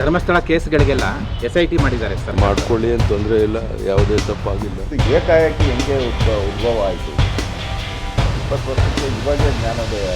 ಧರ್ಮಸ್ಥಳ ಕೇಸ್ಗಳಿಗೆಲ್ಲ S I T ಮಾಡಿದ್ದಾರೆ sir. ಮಾಡ್ಕೊಳ್ಳಿ ಅಂತ ತೊಂದರೆ ಇಲ್ಲ ಯಾವುದೇ ತಪ್ಪಾಗಿಲ್ಲ. ಏಕಾಏಕಿ ಹೆಂಗೆ ಉದ್ಭವ ಉದ್ಭವ ಆಯಿತು ಇಪ್ಪತ್ತು ವರ್ಷಕ್ಕೆ ಜ್ಞಾನೋದಯ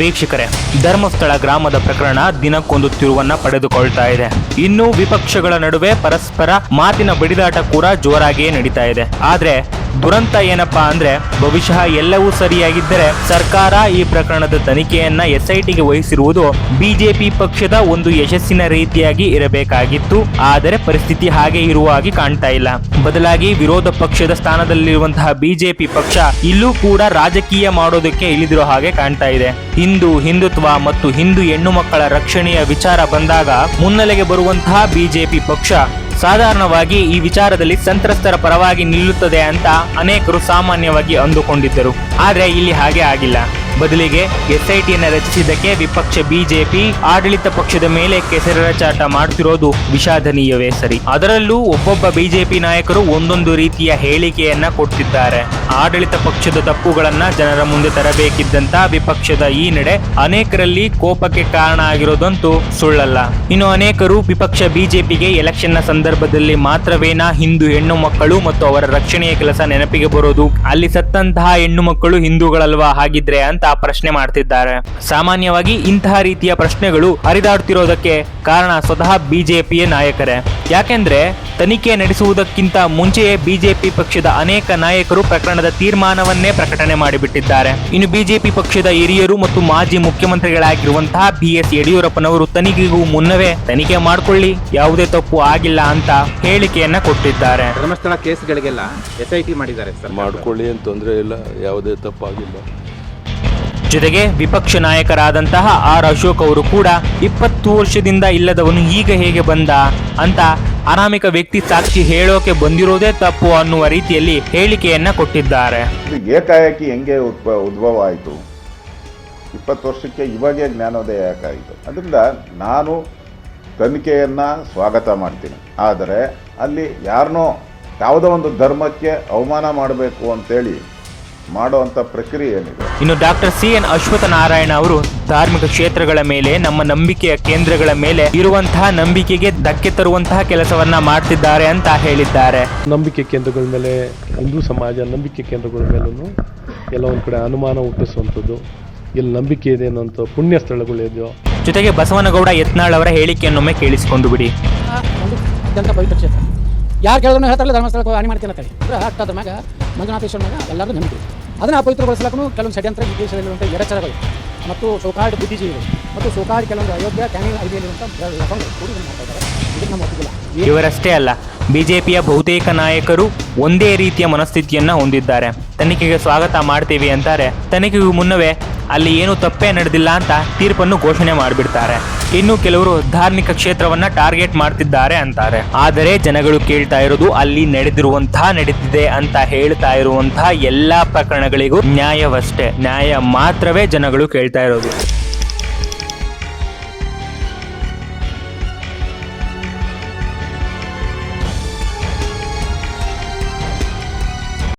ವೀಕ್ಷಕರೇ ಧರ್ಮಸ್ಥಳ ಗ್ರಾಮದ ಪ್ರಕರಣ ದಿನಕ್ಕೊಂದು ತಿರುವನ್ನ ಪಡೆದುಕೊಳ್ತಾ ಇದೆ. ಇನ್ನು ವಿಪಕ್ಷಗಳ ನಡುವೆ ಪರಸ್ಪರ ಮಾತಿನ ಬಡಿದಾಟ ಕೂಡ ಜೋರಾಗಿಯೇ ನಡೀತಾ ಇದೆ. ಆದ್ರೆ ದುರಂತ ಏನಪ್ಪಾ ಅಂದ್ರೆ ಬಹುಶಃ ಎಲ್ಲವೂ ಸರಿಯಾಗಿದ್ದರೆ ಸರ್ಕಾರ ಈ ಪ್ರಕರಣದ ತನಿಖೆಯನ್ನ ಎಸ್ಐಟಿಗೆ ವಹಿಸಿರುವುದು ಬಿಜೆಪಿ ಪಕ್ಷದ ಒಂದು ಯಶಸ್ಸಿನ ರೀತಿಯಾಗಿ ಇರಬೇಕಾಗಿತ್ತು. ಆದರೆ ಪರಿಸ್ಥಿತಿ ಹಾಗೆ ಇರುವ ಹಾಗೆ ಕಾಣ್ತಾ ಇಲ್ಲ. ಬದಲಾಗಿ ವಿರೋಧ ಪಕ್ಷದ ಸ್ಥಾನದಲ್ಲಿರುವಂತಹ ಬಿಜೆಪಿ ಪಕ್ಷ ಇಲ್ಲೂ ಕೂಡ ರಾಜಕೀಯ ಮಾಡೋದಕ್ಕೆ ಇಳಿದಿರೋ ಹಾಗೆ ಕಾಣ್ತಾ ಇದೆ. ಹಿಂದೂ, ಹಿಂದುತ್ವ ಮತ್ತು ಹಿಂದೂ ಹೆಣ್ಣು ಮಕ್ಕಳ ರಕ್ಷಣೆಯ ವಿಚಾರ ಬಂದಾಗ ಮುನ್ನೆಲೆಗೆ ಬರುವಂತಹ ಬಿಜೆಪಿ ಪಕ್ಷ ಸಾಧಾರಣವಾಗಿ ಈ ವಿಚಾರದಲ್ಲಿ ಸಂತ್ರಸ್ತರ ಪರವಾಗಿ ನಿಲ್ಲುತ್ತದೆ ಅಂತ ಅನೇಕರು ಸಾಮಾನ್ಯವಾಗಿ ಅಂದುಕೊಂಡಿದ್ದರು. ಆದರೆ ಇಲ್ಲಿ ಹಾಗೆ ಆಗಿಲ್ಲ. ಬದಲಿಗೆ ಎಸ್ಐಟಿಯನ್ನು ರಚಿಸಿದ್ದಕ್ಕೆ ವಿಪಕ್ಷ ಬಿಜೆಪಿ ಆಡಳಿತ ಪಕ್ಷದ ಮೇಲೆ ಕೆಸರೆರಚಾಟ ಮಾಡುತ್ತಿರೋದು ವಿಷಾದನೀಯವೇ ಸರಿ. ಅದರಲ್ಲೂ ಒಬ್ಬೊಬ್ಬ ಬಿಜೆಪಿ ನಾಯಕರು ಒಂದೊಂದು ರೀತಿಯ ಹೇಳಿಕೆಯನ್ನ ಕೊಡ್ತಿದ್ದಾರೆ ಆಡಳಿತ ಪಕ್ಷದ ತಪ್ಪುಗಳನ್ನ ಜನರ ಮುಂದೆ ತರಬೇಕಿದ್ದಂತ ವಿಪಕ್ಷದ ಈ ನಡೆ ಅನೇಕರಲ್ಲಿ ಕೋಪಕ್ಕೆ ಕಾರಣ ಆಗಿರೋದಂತೂ ಸುಳ್ಳಲ್ಲ. ಇನ್ನು ಅನೇಕರು ವಿಪಕ್ಷ ಬಿಜೆಪಿಗೆ ಎಲೆಕ್ಷನ್ನ ಸಂದರ್ಭದಲ್ಲಿ ಮಾತ್ರವೇನಾ ಹಿಂದೂ ಹೆಣ್ಣು ಮಕ್ಕಳು ಮತ್ತು ಅವರ ರಕ್ಷಣೆಯ ಕೆಲಸ ನೆನಪಿಗೆ ಬರೋದು, ಅಲ್ಲಿ ಸತ್ತಂತಹ ಹೆಣ್ಣು ಮಕ್ಕಳು ಹಿಂದೂಗಳಲ್ವಾ ಹಾಗಿದ್ರೆ ಅಂತ ಪ್ರಶ್ನೆ ಮಾಡ್ತಿದ್ದಾರೆ. ಸಾಮಾನ್ಯವಾಗಿ ಇಂತಹ ರೀತಿಯ ಪ್ರಶ್ನೆಗಳು ಹರಿದಾಡುತ್ತಿರೋದಕ್ಕೆ ಕಾರಣ ಸ್ವತಃ ಬಿಜೆಪಿಯ ನಾಯಕರೇ. ಯಾಕೆಂದ್ರೆ ತನಿಖೆ ನಡೆಸುವುದಕ್ಕಿಂತ ಮುಂಚೆಯೇ ಬಿಜೆಪಿ ಪಕ್ಷದ ಅನೇಕ ನಾಯಕರು ಪ್ರಕರಣದ ತೀರ್ಮಾನವನ್ನೇ ಪ್ರಕಟಣೆ ಮಾಡಿಬಿಟ್ಟಿದ್ದಾರೆ. ಇನ್ನು ಬಿಜೆಪಿ ಪಕ್ಷದ ಹಿರಿಯರು ಮತ್ತು ಮಾಜಿ ಮುಖ್ಯಮಂತ್ರಿಗಳಾಗಿರುವಂತಹ ಬಿ ಎಸ್ ಯಡಿಯೂರಪ್ಪನವರು ತನಿಖೆಗೂ ಮುನ್ನವೇ ತನಿಖೆ ಮಾಡಿಕೊಳ್ಳಿ ಯಾವುದೇ ತಪ್ಪು ಆಗಿಲ್ಲ ಅಂತ ಹೇಳಿಕೆಯನ್ನ ಕೊಟ್ಟಿದ್ದಾರೆ. ಧರ್ಮಸ್ಥಳ ಕೇಸ್ಗಳಿಗೆಲ್ಲ ಎಸ್ ಐ ಟಿ ಮಾಡಿದ್ದಾರೆ ಸರ್. ಮಾಡ್ಕೊಳ್ಳಿ ಅಂತ ತೊಂದರೆ ಇಲ್ಲ ಯಾವುದೇ ತಪ್ಪಾಗಿಲ್ಲ. ಜೊತೆಗೆ ವಿಪಕ್ಷ ನಾಯಕರಾದಂತಹ ಆರ್ ಅಶೋಕ್ ಅವರು ಕೂಡ ಇಪ್ಪತ್ತು ವರ್ಷದಿಂದ ಇಲ್ಲದವನು ಈಗ ಹೇಗೆ ಬಂದ ಅಂತ ಅನಾಮಿಕ ವ್ಯಕ್ತಿ ಸಾಕ್ಷಿ ಹೇಳೋಕೆ ಬಂದಿರೋದೇ ತಪ್ಪು ಅನ್ನುವ ರೀತಿಯಲ್ಲಿ ಹೇಳಿಕೆಯನ್ನ ಕೊಟ್ಟಿದ್ದಾರೆ. ಏಕಾಏಕಿ ಹೆಂಗೆ ಉದ್ಭವ ಆಯಿತು ಇಪ್ಪತ್ತು ವರ್ಷಕ್ಕೆ ಇವಾಗೇ ಜ್ಞಾನೋದಯ ಯಾಕಾಯಿತು ಅದರಿಂದ ನಾನು ತನಿಖೆಯನ್ನು ಸ್ವಾಗತ ಮಾಡ್ತೀನಿ. ಆದರೆ ಅಲ್ಲಿ ಯಾರನ್ನೋ ಯಾವುದೋ ಒಂದು ಧರ್ಮಕ್ಕೆ ಅವಮಾನ ಮಾಡಬೇಕು ಅಂತೇಳಿ ಮಾಡುವಂಥ ಪ್ರಕ್ರಿಯೆ ಏನಿದೆ? ಇನ್ನು doctor C N Ashwatha Narayana ಅವರು ಧಾರ್ಮಿಕ ಕ್ಷೇತ್ರಗಳ ಮೇಲೆ ನಮ್ಮ ನಂಬಿಕೆಯ ಕೇಂದ್ರಗಳ ಮೇಲೆ ಇರುವಂತಹ ನಂಬಿಕೆಗೆ ಧಕ್ಕೆ ತರುವಂತಹ ಕೆಲಸವನ್ನ ಮಾಡ್ತಿದ್ದಾರೆ ಅಂತ ಹೇಳಿದ್ದಾರೆ. ನಂಬಿಕೆ ಕೇಂದ್ರಗಳ ಮೇಲೆ ಹಿಂದೂ ಸಮಾಜ ನಂಬಿಕೆ ಕೇಂದ್ರಗಳ ಮೇಲೂ ಎಲ್ಲ ಒಂದು ಕಡೆ ಅನುಮಾನ ಹುಟ್ಟಿಸುವಂಥದ್ದು. ಎಲ್ಲಿ ನಂಬಿಕೆ ಇದೆ ಅನ್ನೋಂಥ ಪುಣ್ಯ ಸ್ಥಳಗಳಿದೆಯೋ. ಜೊತೆಗೆ ಬಸವನಗೌಡ ಯತ್ನಾಳ್ ಅವರ ಹೇಳಿಕೆಯನ್ನೊಮ್ಮೆ ಕೇಳಿಸಿಕೊಂಡು ಬಿಡಿ. ಅತ್ಯಂತ ಪವಿತ್ರ ಕ್ಷೇತ್ರ. ಯಾರು ಕೇಳಿದ್ರು ಹೇಳ್ತಾರಲ್ಲ, ಧರ್ಮಸ್ಥಳಕ್ಕೆ ಹಾನಿ ಮಾಡ್ತೀನಿ ಅಂತ ಹೇಳಿ. ಅಂದ್ರೆ ಅಷ್ಟಾದ ಮ್ಯಾಗ, ಮಂಜುನಾಥೇಶ್ವರ ಮ್ಯಾಗ ಎಲ್ಲರೂ ನಂಬಿಕೆ. ಅದನ್ನು ಅಪವಿತ್ರಗೊಳಿಸಲಕ್ಕೂ ಕೆಲವೊಂದು ಷಡ್ಯಂತ್ರ ಈ ದೇಶದಲ್ಲಿರುವಂಥ ಮತ್ತು ಸೋಕಾಡ್ ಬುದ್ಧಿಜೀವಿಗಳು. ಮತ್ತು ಸೋಕಾಡ್ ಕೆಲವೊಂದು ಅಯೋಧ್ಯ ಕ್ಯಾನಿಲ್ ಐಡಿಯಲ್ಲಿರುವಂಥ ಇವರಷ್ಟೇ ಅಲ್ಲ ಬಿ ಅಲ್ಲ, ಬಿಜೆಪಿಯ ಬಹುತೇಕ ನಾಯಕರು ಒಂದೇ ರೀತಿಯ ಮನಸ್ಥಿತಿಯನ್ನ ಹೊಂದಿದ್ದಾರೆ. ತನಿಖೆಗೆ ಸ್ವಾಗತ ಮಾಡ್ತೀವಿ ಅಂತಾರೆ. ತನಿಖೆಗೂ ಮುನ್ನವೇ ಅಲ್ಲಿ ಏನು ತಪ್ಪೇ ನಡೆದಿಲ್ಲ ಅಂತ ತೀರ್ಪನ್ನು ಘೋಷಣೆ ಮಾಡಿಬಿಡ್ತಾರೆ. ಇನ್ನು ಕೆಲವರು ಧಾರ್ಮಿಕ ಕ್ಷೇತ್ರವನ್ನ ಟಾರ್ಗೆಟ್ ಮಾಡ್ತಿದ್ದಾರೆ ಅಂತಾರೆ. ಆದರೆ ಜನಗಳು ಕೇಳ್ತಾ ಇರೋದು ಅಲ್ಲಿ ನಡೆದಿರುವಂತಹ ನಡೆದಿದೆ ಅಂತ ಹೇಳ್ತಾ ಇರುವಂತಹ ಎಲ್ಲಾ ಪ್ರಕರಣಗಳಿಗೂ ನ್ಯಾಯವಷ್ಟೇ. ನ್ಯಾಯ ಮಾತ್ರವೇ ಜನಗಳು ಕೇಳ್ತಾ ಇರೋದು.